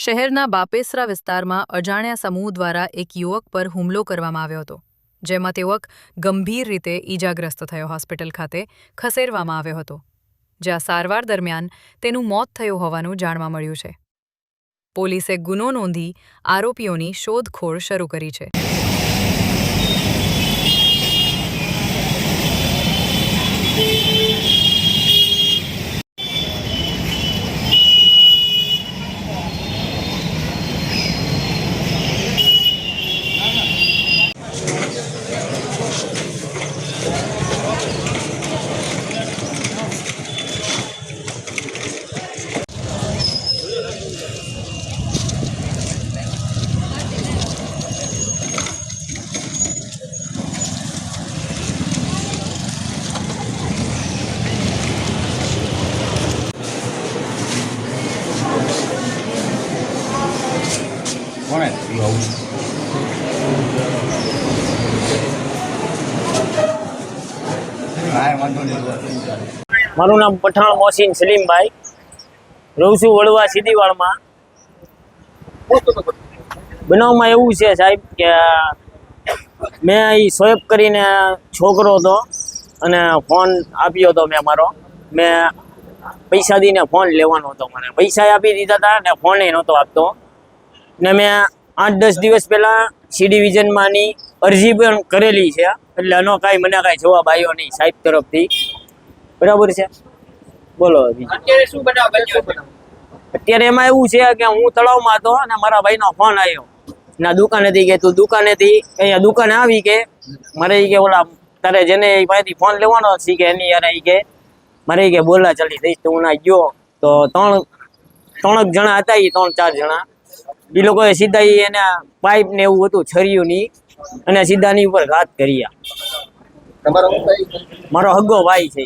શહેરના બાપેસરા વિસ્તારમાં અજાણ્યા સમૂહ દ્વારા એક યુવક પર હુમલો કરવામાં આવ્યો હતો, જેમાં તે યુવક ગંભીર રીતે ઈજાગ્રસ્ત થયો હોસ્પિટલ ખાતે ખસેડવામાં આવ્યો હતો, જ્યાં સારવાર દરમિયાન તેનું મોત થયું હોવાનું જાણવા મળ્યું છે. પોલીસે ગુનો નોંધી આરોપીઓની શોધખોળ શરૂ કરી છે. કોણે? થયું આવું મારું નામ પઠાણ મોસીન સલીમભાઈ. રહું છું વડવા સીધીવાળમાં બનાવમાં એવું છે સાહેબ કે મેં એ સ્વેપ કરીને છોકરો હતો અને ફોન આપ્યો હતો મેં મારો. મેં પૈસા દઈને ફોન લેવાનો હતો મને. પૈસા આપી દીધા હતા ને ફોને નહોતો આપતો. ને મેં આઠ દસ દિવસ પહેલાં સી ડિવિઝનમાંની અરજી પણ કરેલી છે. એટલે આનો કાંઈ મને કાંઈ જવાબ આવ્યો નહીં સાહેબ તરફથી. બરાબર છે? બોલો અત્યારે શું બનાવ અત્યારે એમાં એવું છે કે હું તળાવમાં હતો અને મારા ભાઈનો ફોન આવ્યો. ના દુકાનેથી કે તું દુકાનેથી અહીંયા દુકાને આવી કે? મારે કે ઓલા તારે જેને એ પાસેથી ફોન લેવાનો છે કે એની યાર એ કે? મારે કે બોલા ચાલી દઈશ તો હું ના ગયો. તો ત્રણ ત્રણક જણા હતા એ ત્રણ ચાર જણા. એ લોકોએ સીધા એના પાઇપ ને એવું હતું છરિયું ની અને સીધાની ઉપર ઘાત કર્યા મારો હગ્ગો ભાઈ છે.